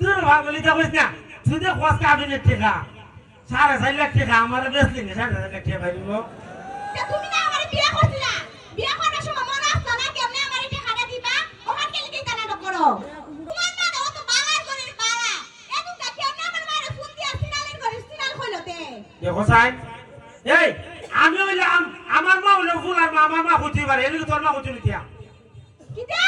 তুই ভাবলি তো কইস না। তুই তো কস কাবিনের টেকা সাড়ে চার লাখ টাকা আমার বেচলি না সাড়ে চার লাখ টাকা পাইব তা তুমি না আমার বিয়া করছিলা বিয়া করার সময় মনে আসতো না কেমনে আমার এটা দিবা? ওখান কে লিখে কানা করো? তোমার না ও তো বালার করে বালা এত তা কেমনে আমার মারে ফোন দিয়া সিনালের করে সিনাল কইলতে দেখো সাই এই আমি হইলাম আমার মা হইল ফুল আর মা আমার মা খুঁজতে পারে তোর মা নিতিয়া কিতা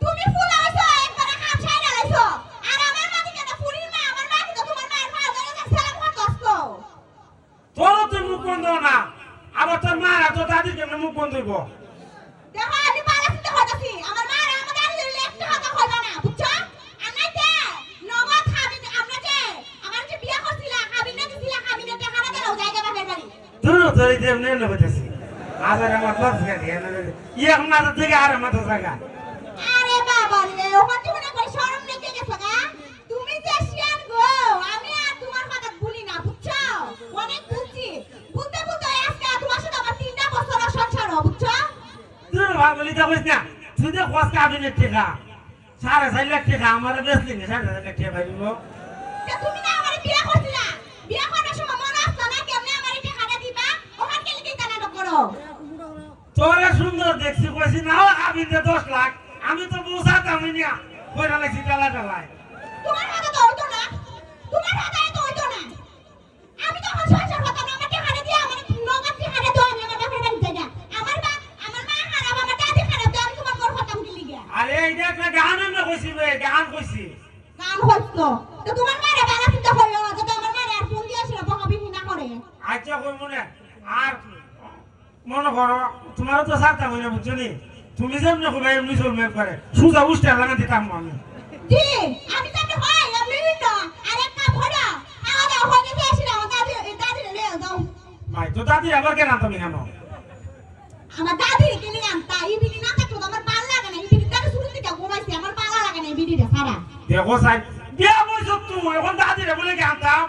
তুমি ফুল আইছো একবার কাম ছাই ডালাইছো আর আমার মা দিকে না ফুলির মা আমার মা কিন্তু তোমার মায়ের মা ধরে সালাম কত আসতো তোর তুই মুখ বন্ধ না আবার তোর দাদির কেমন মুখ বন্ধ হইব দেখো আমি আমার মা আর আমার একটা কথা কইবা না বুঝছ আর নাইতে নগদ খাবি আমরা যে আমার যে বিয়া করছিলা খাবি না দিছিলা খাবি না টাকা না দাও জায়গা বাপের বাড়ি তুই তোর এই এমনি এমনি হইতেছি আজ আর আমার দশ গাড়ি ইয়ে এখন মাথা থেকে আর মাথা জায়গা আরে বাবা রে ওখান থেকে মনে করে শরম লেগে গেছে গা তুমি যে শিয়ান গো আমি আর তোমার কথা ভুলি না বুঝছ অনেক বুঝছি বুঝতে বুঝতে আজকে তোমার সাথে আমার তিনটা বছর সংসার বুঝছ তুই ভাবলি তো কইস না তুই তো কস কাবিনের টেকা সাড়ে চার লাখ টাকা আমার বেচলি না সাড়ে চার লাখ টাকা পাইব তা তুমি না আমার বিয়া করছিলা? বিয়া করার সময় মনে আসতো না কেমনে আমার এটা খাটা দিবা? ওখান কে লিখে কানা করো? তোরে সুন্দর দেখছি কইছি না কাবিনে দশ লাখ আমি তো বুঝাতাম না। কইরা লাগছি তোমার তো হইতো না তোমার হাতে তো হইতো না আমি তখন সংসার হতাম আমার টাকা দিয়ে আমার নগদ টাকা দাও আমি আমার বাপের বাড়ি যাই না আমার বা আমার মা খারাপ আমার দাদি খারাপ তো আমি তোমার ঘর হতাম কি লিগা আরে এইটা একটা গান আমি কইছি বে গান কইছি গান হইতো তো তোমার মারে বালা চিন্তা করিও না যাতে আমার মারে আর ফোন দিয়ে আসলে বকাবিহি না করে আচ্ছা কই মনে? আর মনে করো তোমারও তো সারতাম না বুঝছ নি? তুমি যেমনি কইবে এমনি চলবে করে সুজা উষ্টা লাগা দিতাম আমি। তো হয় না আর হয়ে গেছে দাদি দাদি লে যাও। ভাই তো দাদি আবার কেন তুমি কেন? আমার দাদি কে নিয়ে আনতা এই বিড়ি না থাকতো তো আমার ভালো লাগে না এই বিড়ি তার শুরু থেকে ঘুমাইছি আমার ভালো লাগে না এই বিড়িটা সারা। দেখো সাই বইছ তুই এখন দাদি রে বলে কি আনতাম?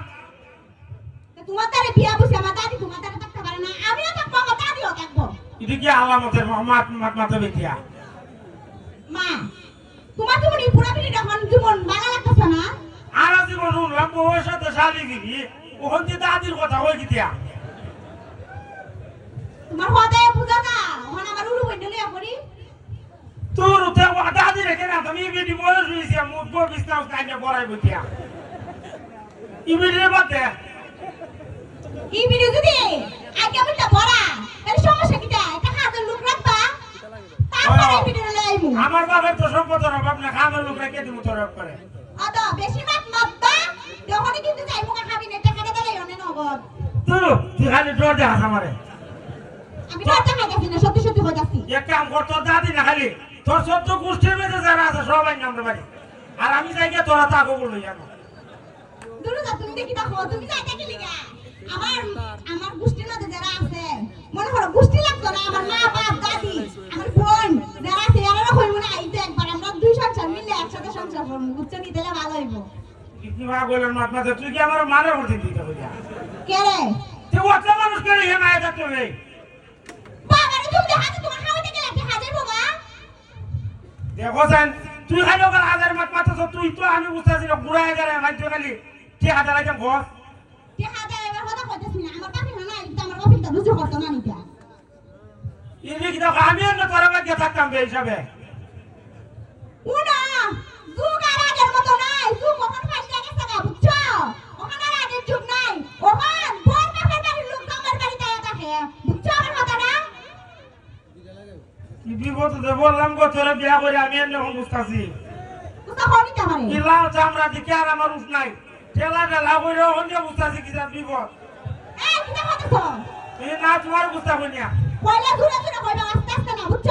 তোমার তারে বিয়া বসে আমার দাদি তোমার তারে থাকতে পারে না। আমিও থাকব আমার দাদিও থাকব। এটা কি আলামতের মাত মাত বেতিয়া মা তোমার তো এই পুরা বিড়িটা এখন জীবন ভালো লাগতেছে না? আর জীবন শুনলাম বউয়ের সাথে শালি দিবি ওখান যে দাদির কথা কই কিতিয়া তোমার হদায় বুঝা না ওখানে আমার উলু বইতে লিয়া করি তোর উঠে দাদি রেখে না তুমি বেটি বয়স হয়েছে মুখ বিছনা কাইনে বড়াই বইতিয়া ইবিরে বাদে এই বিড়ি যদি আগে আমি তো বড়া তাহলে সমস্যা কিটা এটা হাতের লোক রাখবা। তারপরে এই বিড়িটা লই আইবো আমার বাবার তো সম্পদের অভাব না খামের লোক রেখে দিব তোর করে আদা বেশি মাত মাতবা যখনই কিন্তু যাইবো না খাবি না টাকা দেবে অনেক নগদ। তুই তুই খালি ডর দেখাস আমারে। আমি টাকা খাইতেছি না সত্যি সত্যি হইতাছি এক কাম কর তোর দাদি না খালি তোর সত্য গোষ্ঠীর মধ্যে যারা আছে সবাই নামতে পারি আর আমি যাই গিয়ে তোরা তাকে বলল জানো দুরু যা তুমি দেখি দেখো তুমি যাই দেখি লিগা আমার আমার গোষ্ঠীর মধ্যে যারা আছে মনে করো গোষ্ঠী লাগতো না আমার মা বাপ দাদি আমার বোন যারা আছে এরা হইব না আইতে একবার আমরা দুই সংসার মিলে একসাথে সংসার করব বুঝছ নি তাহলে ভালো হইব কি মা মাথা তুই কি আমার মারে করতে দিতে বুঝা কে রে? তুই ওটা মানুষ করে না এটা তুমি বাবা রে তুমি হাতে তোমার খাওয়াতে গেলে একটা হাজার বাবা দেখো সেন তুই খালি ওখানে হাজার মাত মাথা তুই তো আমি বুঝতেছি না ঘুরাই গেলে ভাই তুই খালি ঠিক হাজার আইতাম ঘর? কে হাজার এবার কথা কইতেছি না। আমার পাখি না এটা আমার অফিসটা রুজু করতো না নিতা। ইনি কি দেখো আমি অন্য তোর বাড়িতে থাকতাম বে হিসাবে। উনা আর আগের মতো নাই যুগ ওখান পাল্টে গেছে গা বুঝছ ওখানে আর আগের যুগ নাই ওখান বোন বাপের বাড়ির লোক আমার বাড়িতে আয়া থাকে বুঝছ আমার কথাটা কি বিপদ বললাম গো তোরে বিয়া করে আমি এমনি এখন বুঝতেছি। কি লাল চামড়া দিকে আর আমার উঠ নাই। ঠেলা ঠেলা করে ওখান দিয়ে বুঝতেছি কি তার বিপদ। এই না তোমার বুঝতে না। কইলা দূরে দূরে কইবা আস্তে আস্তে না বুঝছ?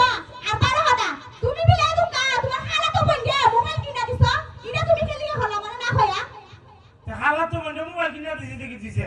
আর বারো কথা? তুমি বিলে দুকা তোমার খালা তো বন্ধে মোবাইল কিনা দিছো? এটা তুমি খেলি হলো মনে না হইয়া হালা তো মনে মোবাইল কিনে দিছি দেখি দিছে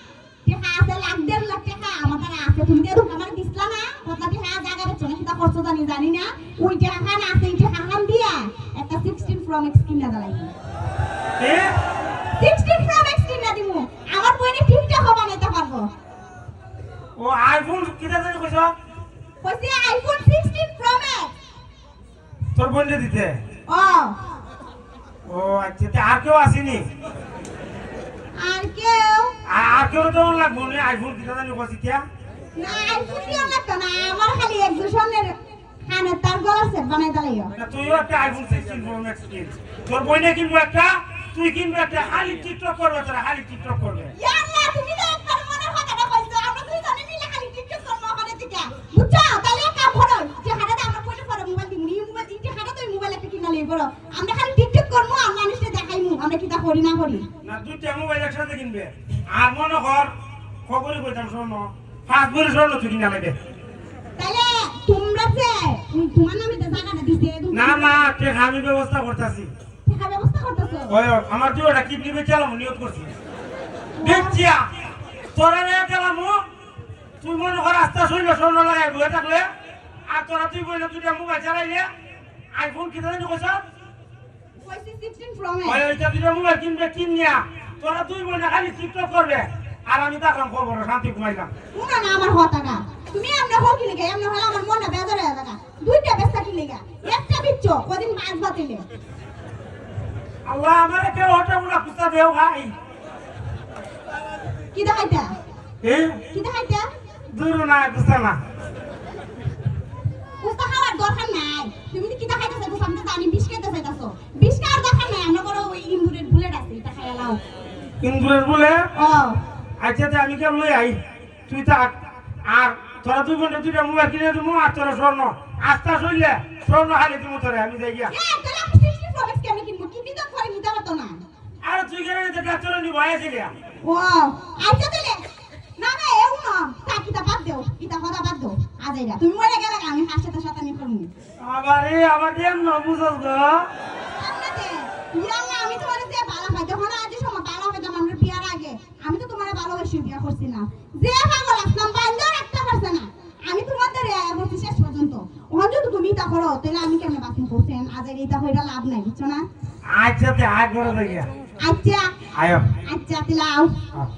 আছে তুমি দিয়ে আমার দিসলা না। কত টেকা জায়গা বেচো না কিটা করছ জানি জানি না। ওই টাকা খান আছে ওই টাকা খান দিয়া। একটা সিক্সটিন প্রো ম্যাক্স কিনা দালাই সিক্সটিন প্রো ম্যাক্স কিনা দিমু। আমার বইনে টিকটক বানাইতে পারব। ও আইফোন কিটা জানি কইছ? কইছি আইফোন সিক্সটিন প্রো ম্যাক্স তোর বোনকে দিতে। ও। ও আচ্ছা তা আর কেউ আসেনি? আর কেউ? আর কেউ তো লাগবো না আইফোন কিটা জানি কইছি তিয়া তার দালাইও না কিনবো একটা তুই কিনবো একটা খালি টিকটক করবে তোরা খালি টিকটক করবে আমরা খালি টিকটক করব আর মানুষকে দেখাইমু আমরা কিটা করি না করি না দুইটা মোবাইল একসাথে কিনবে। আর মনে কর, খবরই কইতাম শোনো। পাঁচ বলে শোনো তুই কিনা লাগে তাহলে তোমরা যে তোমার নামে দিছে না না কে আমি ব্যবস্থা করতেছি। টাকা ব্যবস্থা করতেছো? ওই আমার তুই ওটা কিডনি বেচালাম নিয়োগ করছি। বেচিয়া তোরা নিয়ে গেলাম তুই মনে কর আস্তে শৈল স্বর্ণ লাগাই বয়ে থাকলে। আর তোরা তুই বইলে দুইটা মোবাইল চালাইলে আইফোন কিনে জানি কইছ? কইছি 16 প্রো ওই ওইটা দুইটা মোবাইল কিনবে কিনিয়া তোরা তুই বইলে খালি টিকটক করবে। আর আমি দেখলাম খবর শান্তি ঘুমাইলাম। উনা না আমার হতাটা তুমি আমনে হো কি লিগা আমনে হলো আমার মনে বেজার হয়ে যাকা দুইটা বেস্তা কি লিগা? একটা বিচ্ছ কদিন মাছ বাতিলে। আল্লাহ আমার কেউ হঠাৎ মুলা কুস্তা দেও ভাই। কি দেখাইতা? এ কি দেখাইতা? দূর না কুস্তা না। উস্তা খাওয়ার দরকার নাই। তুমি কি দেখাইতাছো তো সামনে জানি বিষ খেতে চাইতাছো। বিষ খাওয়ার দরকার নাই আমরা করো ওই ইন্দুরের বুলেট আছে এটা খাইয়া লাও ইন্দুরের বলে ও আচ্ছা তে আমি কেমন লই আই? তুই থাক। আর তোরা দুই ঘণ্টা দুইটা মোবাইল কিনে দিব আর তোরা স্বর্ণ। আস্তা সইলে স্বর্ণ হারিয়ে দিব তোরে আমি যাই গিয়া। এ তাহলে আপনি 60 প্রো ম্যাক্স কেমনে কিনবো? কি বিদত করে নিতে পারতো না? আর তুই কেন এটা ডাক্তার নিব আইছিলিয়া ও আচ্ছা তাহলে না না এও না। তাকিটা বাদ দেও ইটা কথা বাদ দেও। আজাইরা তুমি মরে গেলে আমি হাসতে সাথে করব আবার এই আমার দেন ন বুঝছ গো? ইয়াল্লা আমি তোমার যে ভালো পাই যখন আজ সময় ভালো পাই যখন আমরা বিয়ার আগে আমি তো তোমার ভালোবাসি বিয়া করছি না। যে পাগল আসলাম বান্ধব একটা পারছে না। আমি তোমাদের করছি শেষ পর্যন্ত। ওখান যদি তুমি তা করো তাহলে আমি কেমন বাতিল করছেন আজ এটা হইরা লাভ নাই বুঝছ না? আচ্ছা তে আগ করে যাই আচ্ছা। আয়ো। আচ্ছা তিলাও আহ।